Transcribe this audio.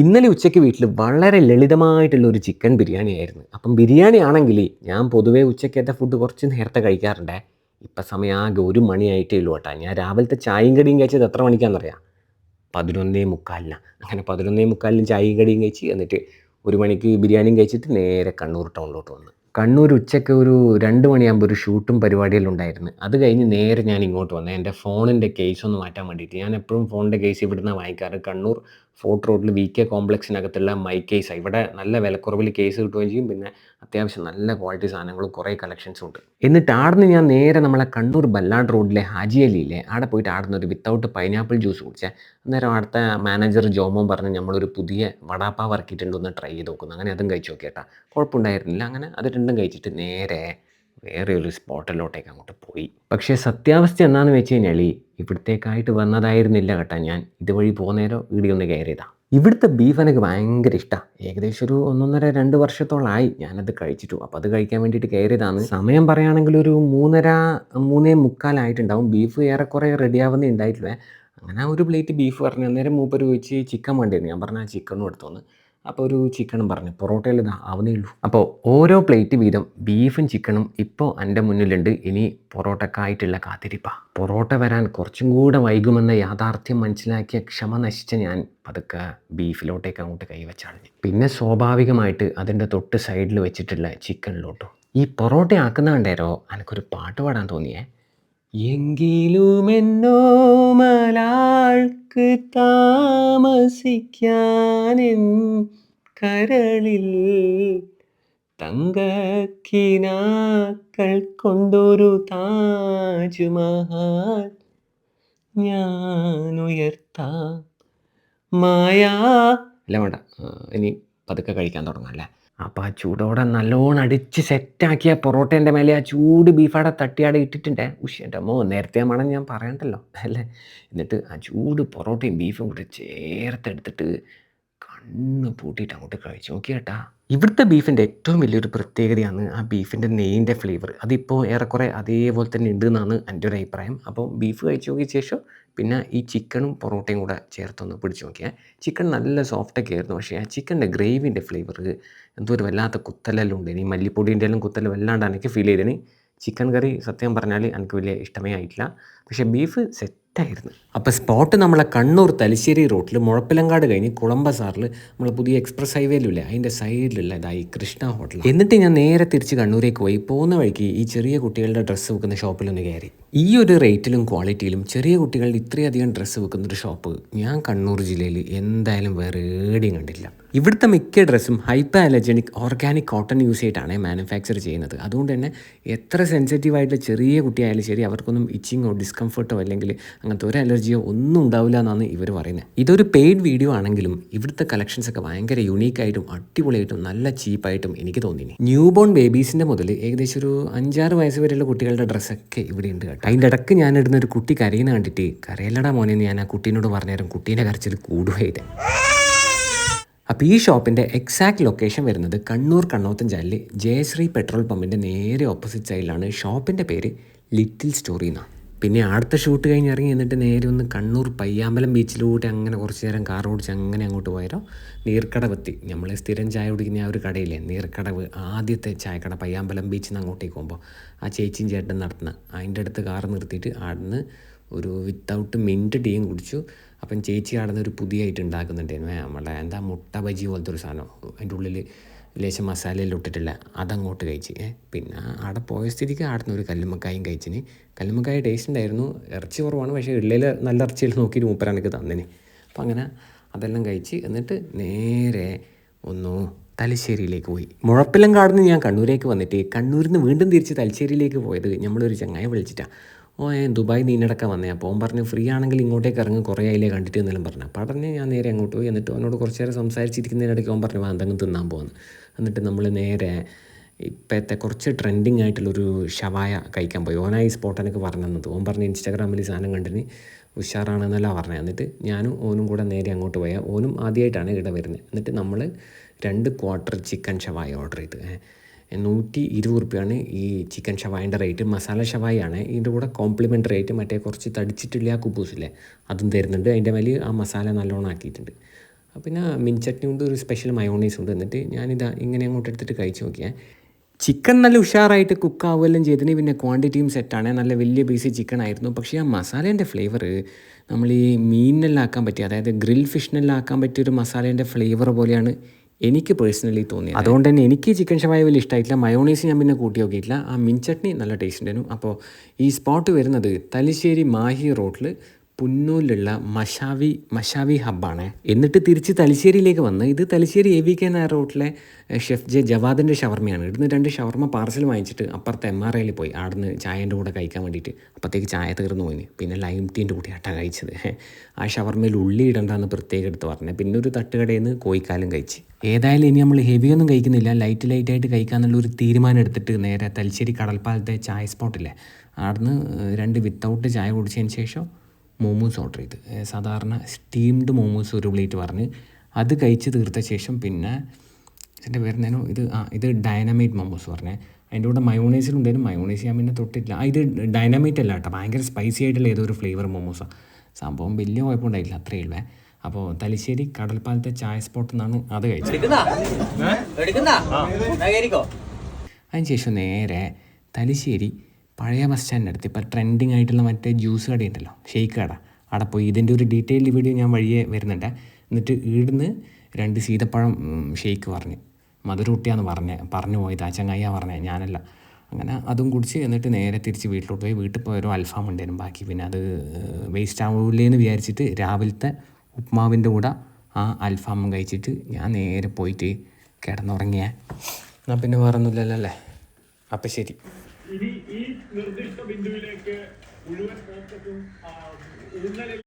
ഇന്നലെ ഉച്ചയ്ക്ക് വീട്ടിൽ വളരെ ലളിതമായിട്ടുള്ള ഒരു ചിക്കൻ ബിരിയാണി ആയിരുന്നു. അപ്പം ബിരിയാണി ആണെങ്കിൽ ഞാൻ പൊതുവേ ഉച്ചയ്ക്കത്തെ ഫുഡ് കുറച്ച് നേരത്തെ കഴിക്കാറുണ്ടേ. ഇപ്പം സമയം ആകെ ഒരു മണിയായിട്ടേ ഉള്ളൂ കേട്ടോ. ഞാൻ രാവിലത്തെ ചായയും കടിയും കഴിച്ചത് എത്ര മണിക്കാണെന്നറിയാം പതിനൊന്നേ മുക്കാലിനാണ് അങ്ങനെ പതിനൊന്നേ മുക്കാലിന് ചായയും കടിയും കഴിച്ച് എന്നിട്ട് ഒരു മണിക്ക് ബിരിയാണിയും കഴിച്ചിട്ട് നേരെ കണ്ണൂർ ടൗണിലോട്ട് വന്നു. കണ്ണൂർ ഉച്ചയ്ക്ക് ഒരു രണ്ട് മണിയാകുമ്പോൾ ഒരു ഷൂട്ടും പരിപാടിയെല്ലാം ഉണ്ടായിരുന്നു. അത് കഴിഞ്ഞ് നേരെ ഞാൻ ഇങ്ങോട്ട് വന്നത് എന്റെ ഫോണിന്റെ കേസ് ഒന്ന് മാറ്റാൻ വേണ്ടിയിട്ട്. ഞാൻ എപ്പോഴും ഫോണിന്റെ കേസ് ഇവിടുന്ന് വാങ്ങിക്കാറ്. കണ്ണൂർ ഫോർട്ട് റോഡിൽ വി കെ കോംപ്ലക്സിനകത്തുള്ള മൈ കേസ് ഇവിടെ നല്ല വിലക്കുറവിൽ കേസ് കിട്ടുകയും ചെയ്യും. പിന്നെ അത്യാവശ്യം നല്ല ക്വാളിറ്റി സാധനങ്ങളും കുറേ കളക്ഷൻസും ഉണ്ട്. എന്നിട്ട് ആടുന്ന് ഞാൻ നേരെ നമ്മളെ കണ്ണൂർ ബല്ലാട് റോഡിലെ ഹാജി അലിയിലെ ആടെ പോയിട്ട് ആടുന്ന ഒരു വിത്തൗട്ട് പൈനാപ്പിൾ ജ്യൂസ് കുടിച്ചാൽ അന്നേരം അവിടുത്തെ മാനേജർ ജോമോൻ പറഞ്ഞ് നമ്മളൊരു പുതിയ വടാപ്പാവ് ഇറക്കിയിട്ടുണ്ട് ട്രൈ ചെയ്ത് നോക്കുന്നു അങ്ങനെ അതും കഴിച്ച് നോക്കിയേട്ടാ കുഴപ്പമുണ്ടായിരുന്നില്ല. അങ്ങനെ അത് രണ്ടും കഴിച്ചിട്ട് നേരെ വേറെ ഒരു സ്പോട്ടിലോട്ടേക്ക് അങ്ങോട്ട് പോയി. പക്ഷേ സത്യാവസ്ഥ എന്താണെന്ന് വെച്ച് കഴിഞ്ഞാൽ ഇവിടത്തേക്കായിട്ട് വന്നതായിരുന്നില്ല കേട്ടോ ഞാൻ. ഇതുവഴി പോകുന്നേരോ ഇവിടെ ഒന്ന് കയറിയതാ. ഇവിടുത്തെ ബീഫ് എനിക്ക് ഭയങ്കര ഇഷ്ടമാണ് ഏകദേശം ഒരു ഒന്നൊന്നര രണ്ട് വർഷത്തോളമായി ഞാനത് കഴിച്ചിട്ടു. അപ്പോൾ അത് കഴിക്കാൻ വേണ്ടിയിട്ട് കയറിയതാണ്. സമയം പറയുകയാണെങ്കിൽ ഒരു മൂന്നര മൂന്നേ മുക്കാലായിട്ടുണ്ടാവും. ബീഫ് ഏറെക്കുറെ റെഡിയാവുന്നേ ഉണ്ടായിട്ടില്ല അങ്ങനെ ഒരു പ്ലേറ്റ് ബീഫ് പറഞ്ഞു അന്നേരം മൂപ്പർ ചോദിച്ച് ചിക്കൻ വേണ്ടിയിരുന്നു ഞാൻ പറഞ്ഞാൽ ചിക്കനും എടുത്തോന്ന്. അപ്പോൾ ഒരു ചിക്കനും പറഞ്ഞു. പൊറോട്ടയിൽ ഇതാ ആവുന്നേ ഉള്ളൂ. അപ്പോൾ ഓരോ പ്ലേറ്റ് വീതം ബീഫും ചിക്കനും ഇപ്പോൾ എന്റെ മുന്നിലുണ്ട്. ഇനി പൊറോട്ടക്കായിട്ടുള്ള കാത്തിരിപ്പ. പൊറോട്ട വരാൻ കുറച്ചും കൂടെ വൈകുമെന്ന യാഥാർത്ഥ്യം മനസ്സിലാക്കിയ ക്ഷമ നശിച്ച ഞാൻ പതുക്കെ ബീഫിലോട്ടേക്ക് അങ്ങോട്ട് കൈവച്ചാളഞ്ഞു പിന്നെ സ്വാഭാവികമായിട്ട് അതിന്റെ തൊട്ട് സൈഡിൽ വെച്ചിട്ടുള്ള ചിക്കനിലോട്ടും. ഈ പൊറോട്ട ആക്കുന്ന കണ്ടേരോ? എനിക്കൊരു പാട്ട് പാടാൻ തോന്നിയേ. എങ്കിലുമെന്നോ മലാൾക്ക് താമസിക്കാനെൻ കരളിൽ തങ്കക്കിനാക്കൾ കൊണ്ടൊരു താജ്മഹൽ. ഞാൻ ഉയർത്താം മായാ അല്ല വേണ്ട. ഇനി പതുക്കെ കഴിക്കാൻ തുടങ്ങാം അല്ലേ? അപ്പോൾ ആ ചൂടോടെ നല്ലോണം അടിച്ച് സെറ്റാക്കിയ പൊറോട്ടേന്റെ മേലെ ആ ചൂട് ബീഫാടെ തട്ടിയാടെ ഇട്ടിട്ടുണ്ട്. ഉഷ് എന്റെ അമ്മോ നേരത്തെ മണം ഞാൻ പറയണ്ടല്ലോ. അല്ലേ? എന്നിട്ട് ആ ചൂട് പൊറോട്ടയും ബീഫും കൂടി ചേർത്തെടുത്തിട്ട് കണ്ണ് പൂട്ടിയിട്ട് അങ്ങോട്ട് കഴിച്ചു. നോക്കിയേട്ടാ. ഇവിടുത്തെ ബീഫിന്റെ ഏറ്റവും വലിയൊരു പ്രത്യേകതയാണ് ആ ബീഫിന്റെ നെയ്യിന്റെ ഫ്ലേവർ അതിപ്പോൾ ഏറെക്കുറെ അതേപോലെ തന്നെ ഉണ്ട് എന്നാണ് എന്റെ ഒരു അഭിപ്രായം. അപ്പോൾ ബീഫ് കഴിച്ച് നോക്കിയ ശേഷം പിന്നെ ഈ ചിക്കനും പൊറോട്ടയും കൂടെ ചേർത്തൊന്ന് പിടിച്ച് നോക്കിയാൽ ചിക്കൻ നല്ല സോഫ്റ്റൊക്കെ ആയിരുന്നു. പക്ഷേ ആ ചിക്കന്റെ ഗ്രേവിന്റെ ഫ്ലേവർ എന്തോ ഒരു വല്ലാത്ത കുത്തലെല്ലാം ഉണ്ട് ഇനി മല്ലിപ്പൊടിന്റെ എല്ലാം കുത്തൽ വല്ലാണ്ട് എനിക്ക് ഫീൽ ചെയ്തതിന് ചിക്കൻ കറി സത്യം പറഞ്ഞാൽ എനിക്ക് വലിയ ഇഷ്ടമേ ആയിട്ടില്ല. പക്ഷേ ബീഫ് സെറ്റായിരുന്നു അപ്പോൾ സ്പോട്ട് നമ്മളെ കണ്ണൂർ തലശ്ശേരി റോട്ടിൽ മുഴപ്പിലങ്കാട് കഴിഞ്ഞ് കുളമ്പസാറിൽ നമ്മൾ പുതിയ എക്സ്പ്രസ് ഹൈവേയിലില്ലേ അതിന്റെ സൈഡിലുള്ള ഇതായി കൃഷ്ണ ഹോട്ടൽ എന്നിട്ട് ഞാൻ നേരെ തിരിച്ച് കണ്ണൂരേക്ക് പോയി. പോകുന്ന വഴിക്ക് ഈ ചെറിയ കുട്ടികളുടെ ഡ്രസ്സ് വെക്കുന്ന ഷോപ്പിലൊന്ന് കയറി. ഈ ഒരു റേറ്റിലും ക്വാളിറ്റിയിലും ചെറിയ കുട്ടികളുടെ ഇത്രയധികം ഡ്രസ്സ് വെക്കുന്നൊരു ഷോപ്പ് ഞാൻ കണ്ണൂർ ജില്ലയിൽ എന്തായാലും വേറെ ഏടിയും കണ്ടില്ല ഇവിടുത്തെ മിക്ക ഡ്രസ്സും hyper allergenic organic cotton use ചെയ്തിട്ടാണ് മാനുഫാക്ചർ ചെയ്യുന്നത്. അതുകൊണ്ട് തന്നെ എത്ര സെൻസിറ്റീവായിട്ടുള്ള ചെറിയ കുട്ടിയായാലും ശരി അവർക്കൊന്നും ഇച്ചിങ്ങോ ഡിസ്കംഫർട്ടോ അല്ലെങ്കിൽ അങ്ങനത്തെ ഒരു അലർജിയോ ഒന്നും ഉണ്ടാവില്ല എന്നാണ് ഇവർ പറയുന്നത്. ഇതൊരു പെയ്ഡ് വീഡിയോ ആണെങ്കിലും ഇവിടുത്തെ കളക്ഷൻസ് ഒക്കെ ഭയങ്കര യുണീക്കായിട്ടും അടിപൊളിയായിട്ടും നല്ല ചീപ്പായിട്ടും എനിക്ക് തോന്നി ന്യൂ ബോൺ ബേബീസിന്റെ മുതൽ ഏകദേശം ഒരു അഞ്ചാറ് വയസ്സ് വരെയുള്ള കുട്ടികളുടെ ഡ്രസ്സൊക്കെ ഇവിടെ ഉണ്ട് കേട്ടോ. അതിന്റെ ഇടയ്ക്ക് ഞാൻ ഇടുന്ന ഒരു കുട്ടി കരയുന്ന കണ്ടിട്ട് കരയല്ലടാ മോനെ ഞാൻ ആ കുട്ടീനോട് പറഞ്ഞേരം കുട്ടീന്റെ കരച്ചിൽ കൂടുകയായിട്ട് അപ്പോൾ ഈ ഷോപ്പിന്റെ എക്സാക്ട് ലൊക്കേഷൻ വരുന്നത് കണ്ണൂർ കണ്ണോത്തഞ്ചാലിൽ ജയശ്രീ പെട്രോൾ പമ്പിന്റെ നേരെ ഓപ്പോസിറ്റ് സൈഡിലാണ് ഷോപ്പിന്റെ പേര് ലിറ്റിൽ സ്റ്റോറി എന്നാണ് പിന്നെ അടുത്ത ഷൂട്ട് കഴിഞ്ഞ് ഇറങ്ങി എന്നിട്ട് നേരെ ഒന്ന് കണ്ണൂർ പയ്യാമ്പലം ബീച്ചിലൂടെ അങ്ങനെ കുറച്ച് നേരം കാർ ഓടിച്ച് അങ്ങനെ അങ്ങോട്ട് പോയാലോ നീർക്കടവെത്തി. നമ്മൾ സ്ഥിരം ചായ കുടിക്കുന്ന ആ ഒരു കടയില്ലേ? നീർക്കടവ്. ആദ്യത്തെ ചായക്കട പയ്യാമ്പലം ബീച്ചിൽ നിന്ന് അങ്ങോട്ടേക്ക് പോകുമ്പോൾ ആ ചേച്ചിയും ചേട്ടൻ നടത്തുന്ന അതിന്റെ അടുത്ത് കാർ നിർത്തിയിട്ട് അവിടുന്ന് ഒരു വിത്തൗട്ട് മിന്റ് ടീയും കുടിച്ചു. അപ്പം ചേച്ചി പുതിയ ഐറ്റം ഉണ്ടാക്കുന്നുണ്ടായിരുന്നു. നമ്മളെ എന്താ മുട്ട ബജി പോലത്തെ ഒരു സാധനം. അതിന്റെ ഉള്ളിൽ ലേശം മസാലയെല്ലാം ഇട്ടിട്ടില്ല അതങ്ങോട്ട് കഴിച്ച്. പിന്നെ അവിടെ പോയ സ്ഥിതിക്ക് അവിടെ നിന്ന് ഒരു കല്ലുമ്മക്കായും കഴിച്ചിന്. കല്ലുമ്മക്കായ ടേസ്റ്റ് ഉണ്ടായിരുന്നു. ഇറച്ചി കുറവാണ് പക്ഷേ ഉള്ളിൽ നല്ല ഇറച്ചിയിൽ നോക്കിയിട്ട് മൂപ്പരാണ് എനിക്ക് തന്നിന്. അപ്പം അങ്ങനെ അതെല്ലാം കഴിച്ച് എന്നിട്ട് നേരെ ഒന്നു തലശ്ശേരിയിലേക്ക് പോയി. മുഴപ്പിലം കാടുന്ന് ഞാൻ കണ്ണൂരേക്ക് വന്നിട്ട് കണ്ണൂരിൽ നിന്ന് വീണ്ടും തിരിച്ച് തലശ്ശേരിയിലേക്ക് പോയത് നമ്മളൊരു ചങ്ങായി വിളിച്ചിട്ടാണ് ഓ ഏ ദുബായ് നീനടക്കം വന്നേ. അപ്പോൾ അവൻ പറഞ്ഞു ഫ്രീ ആണെങ്കിൽ ഇങ്ങോട്ടേക്ക് ഇറങ്ങി. കുറേ ആയില്ലേ കണ്ടിട്ട് എന്നെല്ലാം പറഞ്ഞു. അപ്പോൾ ഉടനെ ഞാൻ നേരെ അങ്ങോട്ട് പോയി. എന്നിട്ട് അവനോട് കുറച്ച് നേരം സംസാരിച്ചിരിക്കുന്നതിനിടയ്ക്ക് അവൻ പറഞ്ഞു എന്തെങ്കിലും തിന്നാൻ പോകുന്നു എന്നിട്ട് നമ്മൾ നേരെ ഇപ്പോഴത്തെ കുറച്ച് ട്രെൻഡിങ് ആയിട്ടുള്ളൊരു ഷവായ കഴിക്കാൻ പോയി. ഓനായി സ്പോട്ട് എനിക്ക് പറഞ്ഞു തന്നത് ഓൻ പറഞ്ഞ് ഇൻസ്റ്റാഗ്രാമിൽ സാധനം കണ്ടിന്. ഉഷാറാണെന്നല്ല പറഞ്ഞത് എന്നിട്ട് ഞാനും ഓനും കൂടെ നേരെ അങ്ങോട്ട് പോയാൽ ഓനും ആദ്യമായിട്ടാണ് ഇവിടെ വരുന്നത് എന്നിട്ട് നമ്മൾ രണ്ട് ക്വാർട്ടർ ചിക്കൻ ഷവായ ഓർഡർ ചെയ്ത്. നൂറ്റി ഇരുപത് റുപ്യാണ് ഈ ചിക്കൻ ഷവായിന്റെ റേറ്റ്. മസാല ഷവായാണ്. ഇതിന്റെ കൂടെ കോംപ്ലിമെന്റ് റേറ്റ് മറ്റേ കുറച്ച് തടിച്ചിട്ടില്ല ആ കുബൂസില്ലേ അതും തരുന്നുണ്ട്. അതിന്റെ മേലെ ആ മസാല നല്ലോണം ആക്കിയിട്ടുണ്ട്. പിന്നെ മിൻചട്നി ഉണ്ട് ഒരു സ്പെഷ്യൽ മയോണൈസ് ഉണ്ട്. എന്നിട്ട് ഞാനിതാ ഇങ്ങനെ അങ്ങോട്ട് എടുത്തിട്ട് കഴിച്ച് നോക്കിയാൽ ചിക്കൻ നല്ല ഉഷാറായിട്ട് കുക്ക് ആവുകയെല്ലാം ചെയ്തതിന് പിന്നെ ക്വാണ്ടിറ്റിയും സെറ്റാണ് നല്ല വലിയ പീസ് ചിക്കൻ ആയിരുന്നു. പക്ഷേ ആ മസാലേന്റെ ഫ്ലേവർ നമ്മൾ ഈ മീനിനെല്ലാം ആക്കാൻ പറ്റിയ അതായത് ഗ്രിൽ ഫിഷിനെല്ലാം ആക്കാൻ പറ്റിയ ഒരു മസാലേന്റെ ഫ്ലേവർ പോലെയാണ് എനിക്ക് പേഴ്സണലി തോന്നി അതുകൊണ്ട് തന്നെ എനിക്ക് ചിക്കൻ ഷവായ വലിയ ഇഷ്ടമായിട്ടില്ല മയോണൈസ് ഞാൻ പിന്നെ കൂട്ടി നോക്കിയിട്ടില്ല ആ മിൻ ചട്നി നല്ല ടേസ്റ്റ് ഉണ്ടായിരുന്നു. അപ്പോൾ ഈ സ്പോട്ട് വരുന്നത് തലശ്ശേരി മാഹി റോഡിൽ പുന്നൂരിലുള്ള മഷാവി മഷാവി ഹബ്ബാണ്. എന്നിട്ട് തിരിച്ച് തലശ്ശേരിയിലേക്ക് വന്ന് ഇത് Thalassery A V K Nair റോട്ടിലെ chef J ജവാദിന്റെ ഷവർമയാണ്. ഇവിടുന്ന് രണ്ട് ഷവർമ പാർസൽ വാങ്ങിച്ചിട്ട് അപ്പുറത്തെ എം ആർ ഐയിൽ പോയി. അവിടുന്ന് ചായന്റെ കൂടെ കഴിക്കാൻ വേണ്ടിയിട്ട് അപ്പോഴത്തേക്ക് ചായ തീർന്നു പോയി പിന്നെ ലൈം ടീന്റെ കൂടെ അട്ട കഴിച്ചത്. ആ ഷവർമയിൽ ഉള്ളി ഇടണ്ടെന്ന് പ്രത്യേകം എടുത്ത് പറഞ്ഞത് പിന്നെ ഒരു തട്ടുകടയിൽ നിന്ന് കോയിക്കാലും കഴിച്ച്. ഏതായാലും ഇനി നമ്മൾ ഹെവി ഒന്നും കഴിക്കുന്നില്ല. ലൈറ്റ് ലൈറ്റായിട്ട് കഴിക്കാൻ ഒരു തീരുമാനം എടുത്തിട്ട് നേരെ തലശ്ശേരി കടൽപ്പാലത്തെ ചായ സ്പോട്ടില്ലേ അവിടുന്ന് രണ്ട് വിത്തൗട്ട് ചായ കുടിച്ചതിന് ശേഷം മോമോസ് ഓർഡർ ചെയ്ത്. സാധാരണ സ്റ്റീംഡ് മോമോസ് ഒരു പ്ലേറ്റ് പറഞ്ഞ് അത് കഴിച്ച് തീർത്ത ശേഷം പിന്നെ ഇതിന്റെ പേരെന്തേനോ ഇത് ആ ഇത് ഡൈനമൈറ്റ് മോമോസ് പറഞ്ഞേ. അതിന്റെ കൂടെ മയോണൈസിലുണ്ടായിരുന്നു മയോണൈസ് ഞാൻ പിന്നെ തൊട്ടിട്ടില്ല. ആ ഇത് ഡൈനമൈറ്റ് അല്ല കേട്ടോ. ഭയങ്കര സ്പൈസി ആയിട്ടുള്ള ഏതോ ഒരു ഫ്ലേവർ മോമോസാണ് സംഭവം വലിയ കുഴപ്പമുണ്ടായില്ല അത്രയേ ഉള്ളേ. അപ്പോൾ തലശ്ശേരി കടൽപ്പാലത്തെ ചായ സ്പോട്ടിൽ നിന്നാണ് അത് കഴിച്ചത്. അതിനുശേഷം നേരെ തലശ്ശേരി പഴയ ബസ് സ്റ്റാൻഡിന്റെ അടുത്ത് ഇപ്പോൾ ട്രെൻഡിങ് ആയിട്ടുള്ള മറ്റേ ജ്യൂസ് കട ഉണ്ടല്ലോ ഷെയ്ക്ക് കട. അവിടെ പോയി ഇതിന്റെ ഒരു ഡീറ്റെയിൽഡ് വീഡിയോ ഞാൻ വഴിയെ വരുന്നുണ്ട്. എന്നിട്ട് ഇവിടുന്ന് രണ്ട് സീതപ്പഴം ഷെയ്ക്ക് പറഞ്ഞ്. മധുരൂട്ടിയാന്ന് പറഞ്ഞ് പറഞ്ഞു പോയത് ആ ചങ്ങായിയാ പറഞ്ഞത് ഞാനല്ല. അങ്ങനെ അതും കുടിച്ച് എന്നിട്ട് നേരെ തിരിച്ച് വീട്ടിലോട്ട് പോയി. വീട്ടിൽ പോയൊരു അൽഫാം ഉണ്ടായിരുന്നു ബാക്കി. പിന്നെ അത് വേസ്റ്റ് ആവില്ലേ എന്ന് വിചാരിച്ചിട്ട് രാവിലത്തെ ഉപ്മാവിന്റെ കൂടെ ആ അൽഫാമും കഴിച്ചിട്ട് ഞാൻ നേരെ പോയിട്ട് കിടന്നുറങ്ങിയ. എന്നാൽ പിന്നെ വേറൊന്നുമില്ലല്ലോ അല്ലേ? അപ്പം ശരി. നിർദ്ദിഷ്ട ബിന്ദുവിലേക്ക് മുഴുവൻ ഫോക്കസും ഊന്നൽ